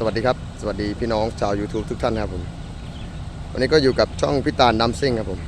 สวัสดีครับ สวัสดีพี่น้องชาว YouTube ทุกท่านนะครับผม วันนี้ก็อยู่กับช่องพิตาลดัมซิ่งครับผม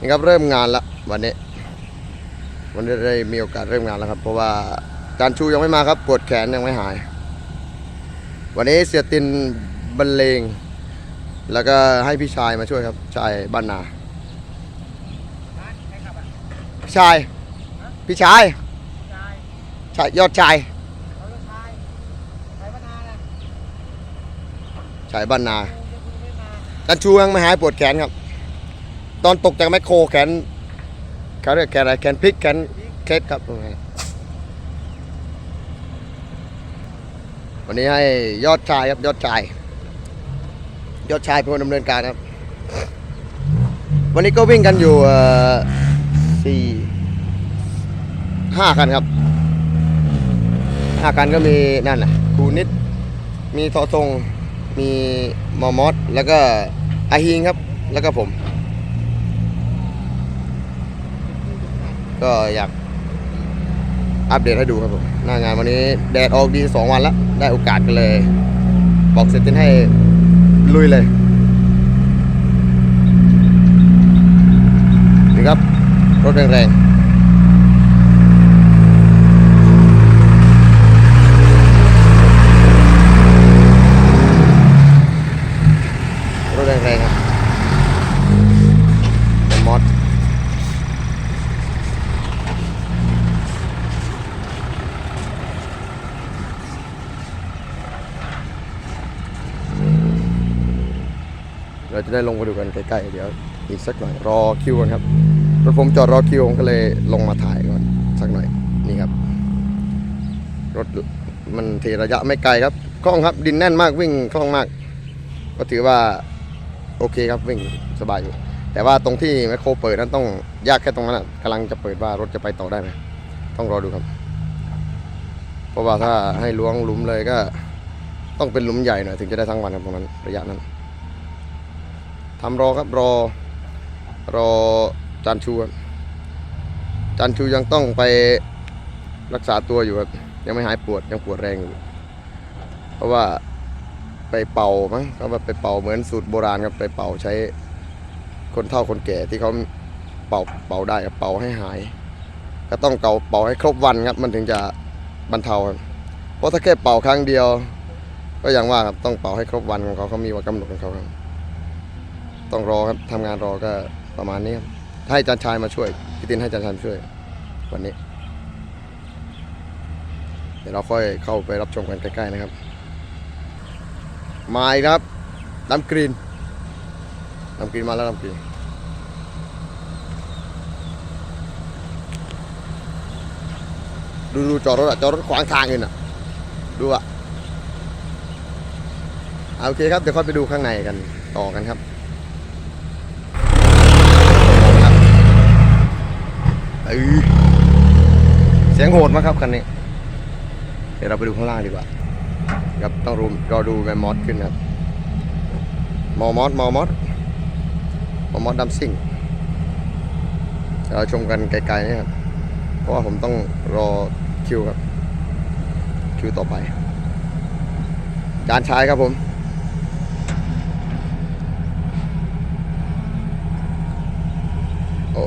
นี่ครับเริ่มงานละวันนี้ วันนี้ได้มีโอกาสเริ่มงานแล้วครับ เพราะว่าจานชูยังไม่มาครับปวดแขนยังไม่หาย วันนี้เสียตินบรรเลง แล้วก็ให้พี่ชายมาช่วยครับ ชายบ้านนา ชาย พี่ชาย ชายยอดชาย ชายบ้านนาจันชูยังไม่หายปวดแขนครับ ตอนตกจากแมคโครแขนเขาเรียกแขนอะไรแขนพลิกแขนเคล็ดครับวันนี้ให้ยอดชายครับยอดชาย ยอดชายเป็นคนดำเนินการครับ วันนี้ก็วิ่งกันอยู่สี่ห้าคันครับห้าคันก็มีนั่นน่ะครูนิด มีทอทง มีมอมอสแล้วก็อาฮิงครับ แล้วก็ผม ก็อยากอัปเดตให้ดูครับผม หน้างานวันนี้แดดออกดีสองวันแล้ว ได้โอกาสกันเลย บอกเซตินให้ลุยเลยนี่ครับ รถแรงๆ รถแรงๆครับเป็นมอส เราจะได้ลงไปดูกันใกล้ๆเดี๋ยวอีกสักหน่อยรอคิวกันครับรถผมจอดรอคิวผมก็เลยลงมาถ่ายก่อนสักหน่อยนี่ครับ รถมันเทระยะไม่ไกลครับคล่องครับดินแน่นมากวิ่งคล่องมาก ก็ถือว่าโอเคครับวิ่งสบายอยู่ แต่ว่าตรงที่แมคโครเปิดนั้นต้องยากแค่ตรงนั้นนะกำลังจะเปิดว่ารถจะไปต่อได้ไหมต้องรอดูครับ เพราะว่าถ้าให้ล้วงหลุมเลยก็ ต้องเป็นหลุมใหญ่หน่อยถึงจะได้ทั้งวันครับตรงนั้นระยะนั้น ทำรอครับรอรอจานชูครับจานชูยังต้องไปรักษาตัวอยู่ครับยังไม่หายปวดยังปวดแรงอยู่ เพราะว่าไปเป่ามั้งเขาว่าไปเป่าเหมือนสูตรโบราณครับไปเป่าใช้คนเฒ่าคนแก่ที่เขาเป่าเป่าได้ครับเป่าให้หาย ก็ต้องเก่าเป่าให้ครบวันครับ มันถึงจะบรรเทาครับเพราะถ้าแค่เป่าครั้งเดียว ก็อย่างว่าครับต้องเป่าให้ครบวันของเขาเขามีวันกำหนดของเขาครับ ต้องรอครับทำงานรอก็ประมาณนี้ครับให้จารย์ชายมาช่วยพี่ตินให้จารย์ชายมาช่วย วันนี้ เดี๋ยวเราค่อยเข้าไปรับชมกันใกล้ๆนะครับ มาอีกครับดำกรีนดำกรีนมาแล้วดำกรีนดูดูจอดรถอะจอดรถขวางทางอยู่น่ะ ดูอะเอาโอเคครับ เดี๋ยวค่อยไปดูข้างในกันต่อกันครับ เอ้ยเสียงโหดมากครับคันนี้ เดี๋ยวเราไปดูข้างล่างดีกว่า ครับต้องรูรอดูแมมมอสขึ้นครับมอมอสมอมอสมอมอสดัมซิ่งเดี๋ยวเราชมกันไกลๆนี่ครับ เพราะว่าผมต้องรอคิวครับ คิวต่อไปจานชายครับผมโอ้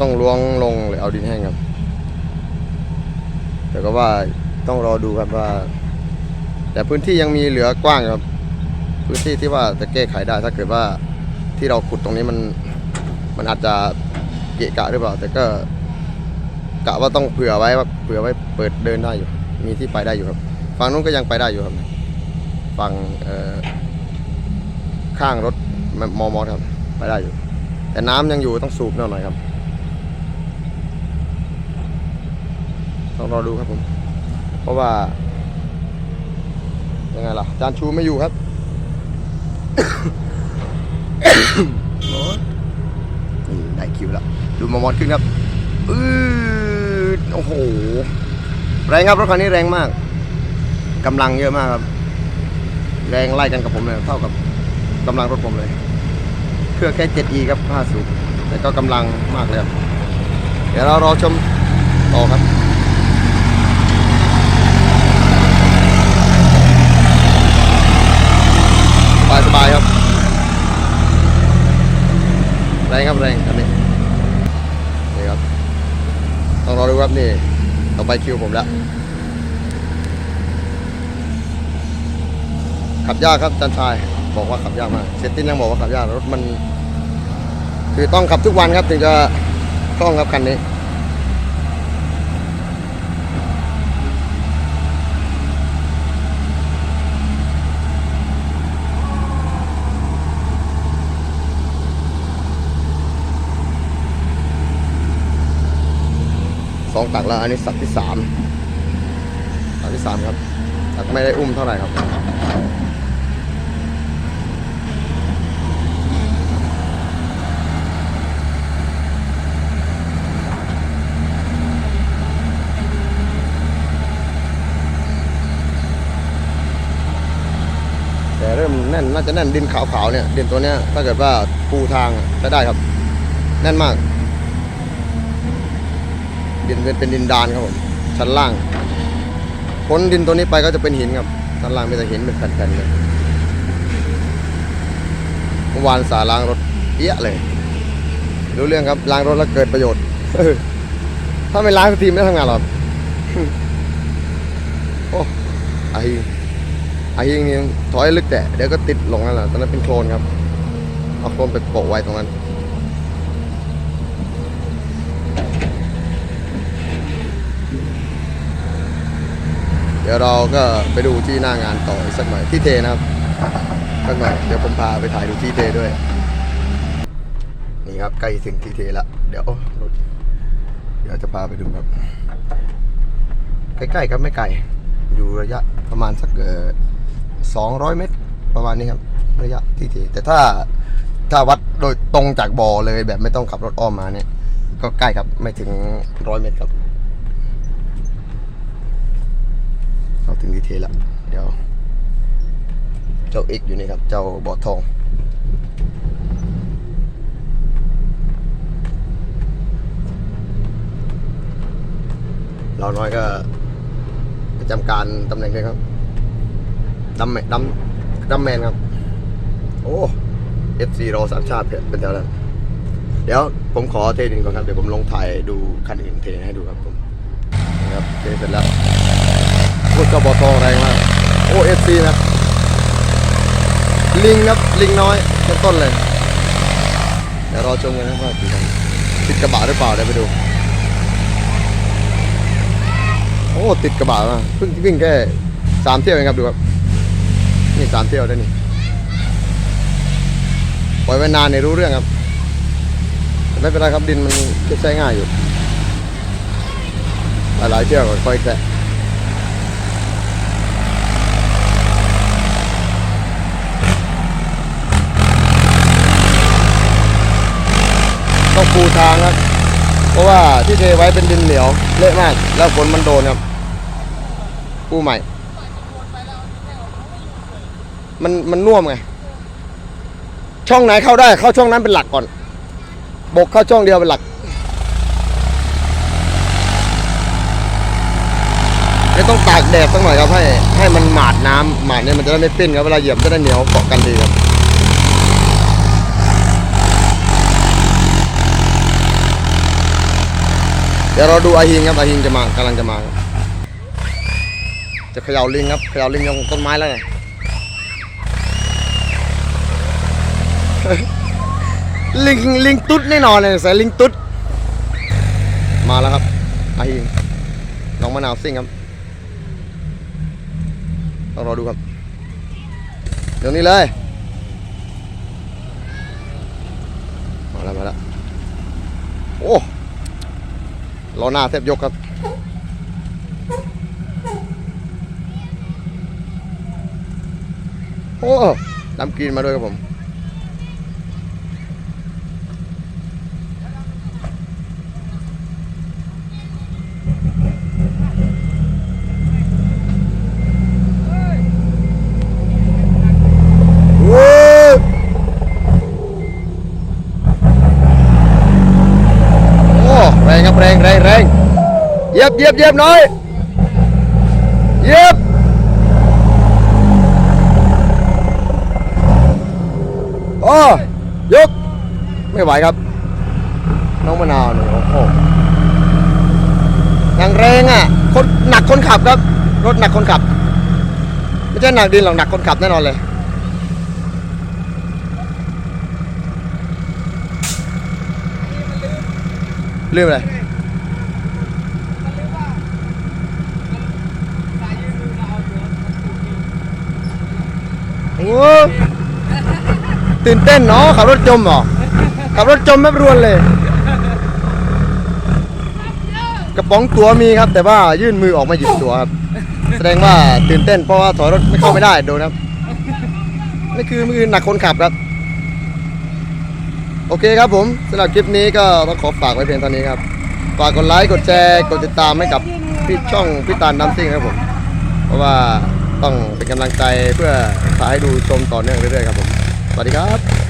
ต้องล้วงลงหรือเอาดินแห้งครับ แต่ก็ว่าต้องรอดูครับว่า แต่พื้นที่ยังมีเหลือกว้างครับ พื้นที่ที่ว่าจะแก้ไขได้ถ้าเกิดว่าที่เราขุดตรงนี้มันมันอาจจะเกะกะหรือเปล่า แต่ก็กะว่าต้องเผื่อไว้ว่าเผื่อไว้เปิดเดินได้อยู่ มีที่ไปได้อยู่ครับฝั่งนู้นก็ยังไปได้อยู่ครับฝั่งข้างรถมอมอครับ ไปได้อยู่ แต่น้ำยังอยู่ต้องสูบหน่อยครับ ต้องรอดูครับผม เพราะว่ายังไงล่ะจานชูไม่อยู่ครับนี่ได้คิวแล้ว ดูมามอดขึ้นครับอืดโอ้โห แรงครับรถคันนี้แรงมากกำลังเยอะมากครับ แรงไล่กันกับผมเลยเท่ากับกำลังรถผมเลย เครื่องแค่ 7e ครับ5สูบแต่ก็กำลังมากเลยครับ เดี๋ยวเรารอชมต่อครับายสบายครับ แรงครับแรงคันนี้นี่ครับ ต้องรอดูครับนี่ต่อไปคิวผมแล้ว ขับยากครับจันชาย บอกว่าขับยากมากเซตติ้งยังบอกว่าขับยากรถมัน คือต้องขับทุกวันครับถึงจะคล่องครับคันนี้ ส องตักแล้วอันนี้สักที่สามสักที่สามครับตักไม่ได้อุ้มเท่าไหร่ครับแต่เริ่มแน่นน่าจะแน่นดินขาวๆเนี่ยดินตัวเนี้ยถ้าเกิดว่าปูทางใช้ได้ครับ แน่นมาก ดินเป็นเป็นดินดานครับผมชั้นล่างพ้นดินตัวนี้ไปก็จะเป็นหินครับชั้นล่างเป็นแต่หินเป็นแผ่นๆเลยเมื่อวานสาล้างรถเอี้ยเลยรู้เรื่องครับล้างรถแล้วเกิดประโยชน์ถ้าไม่ล้างสักทีไม่ทำงานหรอกโอ้ไอไอาฮิงนี่ถอยลึกแต่เดี๋ยวก็ติดลงนั่นแหละตอนนั้นเป็นโคลนครับเอาโคลนไปโปะไว้ตรงนั้น เดี๋ยวเราก็ไปดูที่หน้างานต่ออีกสักหน่อยที่เทนะครับสักหน่อยเดี๋ยวผมพาไปถ่ายดูที่เทด้วย นี่ครับใกล้ถึงที่เทแล้วเดี๋ยวรถเดี๋ยวจะพาไปดูครับ ใกล้ๆครับไม่ไกลอยู่ระยะประมาณสักเออสองร้อยเมตรประมาณนี้ครับ ระยะที่เทแต่ถ้าถ้าวัดโดยตรงจากบ่อเลยแบบไม่ต้องขับรถอ้อมมาเนี่ย ก็ใกล้ครับไม่ถึงร้อยเมตรครับ เรา ถึงดีเทลแล้วเดี๋ยว เจ้าเอกอยู่นี่ครับ เจ้าบอทองเราน้อยก็ประจำการตำแหน่งเลยครับดัมแมนดัมดัมแมนครับ โอ้เอฟซีรอสามชาติเป็นแถวนั้นเดี๋ยวผมขอเทดินก่อนครับ เดี๋ยวผมลงถ่ายดูคันอื่นเทให้ดูครับผมนะครับเทเสร็จแล้ว พูดกระบอกทองแรงมากโอเอฟซีนะลิงครับลิงน้อยต้นต้นเลยเดี๋ยวรอชมกันนะว่าติดกันติดกระบะหรือเปล่าเดี๋ยวไปดู โอ้ติดกระบะมาเพิ่งวิ่งแค่สามเที่ยวเองครับดูครับนี่สามเที่ยวได้นี่ปล่อยไว้นานเนี่ยรู้เรื่องครับไม่เป็นไรครับดินมันใช้ง่ายอยู่หลายๆเที่ยวก็ค่อยแตะ ต้องปูทางครับ เพราะว่าที่เทไว้เป็นดินเหนียวเละมาก แล้วฝนมันโดนครับปูใหม่ มันมันน่วมไง ช่องไหนเข้าได้เข้าช่องนั้นเป็นหลักก่อน บกเข้าช่องเดียวเป็นหลักไม่ต้องตากแดดสักหน่อยครับให้ให้มันหมาดน้ำหมาดเนี่ยมันจะได้ไม่ปิ้นครับเวลาเหยียบจะได้เหนียวเกาะกันดีครับ ดี๋ยวเราดูอาฮิงครับอาฮิงจะมากำลังจะมา จะเขย่าลิงครับเขย่าลิงลงต้นไม้แล้วไงลิงลิงตุ๊ดแน่นอนเลยใส่ลิงตุ๊ดมาแล้วครับอาฮิงน้องมะนาวซิ่งครับต้องรอดูครับ เดี๋ยวนี้เลยมาแล้วมาแล้วโอ้ ล้อหน้าแทบยกครับ โอ้ดำกรีนมาด้วยครับผม โอ้ย แรงแรงแรงเห ยียบเยียบเยียบหน่อยเยียบโอ้ยก ไม่ไหวครับ น้องมะนาวเนี่ยโอ้โหอย่างแรงอะ คนหนักคนขับครับ รถหนักคนขับ ไม่ใช่หนักดินหรอกหนักคนขับแน่นอนเลยลืมอะไร ตื่นเต้นเนาะขับรถจมเหรอขับรถจมแบบรวนเลย กระป๋องตัวมีครับ แต่ว่ายื่นมือออกมาหยิบตัวครับแสดงว่าตื่นเต้นเพราะว่าถอยรถไม่เข้าไม่ได้โดนครับนี่คือมือหนักคนขับครับ โอเคครับผมสำหรับคลิปนี้ก็ต้องขอฝากไว้เพียงเท่านี้ครับฝากกดไลค์กดแชร์กดติดตามให้กับพี่ช่องพี่ตาลน้ำซิ่งครับผม เพราะว่า ต้องเป็นกำลังใจเพื่อถ่ายให้ดูชมต่อเนื่องเรื่อยๆครับผม สวัสดีครับ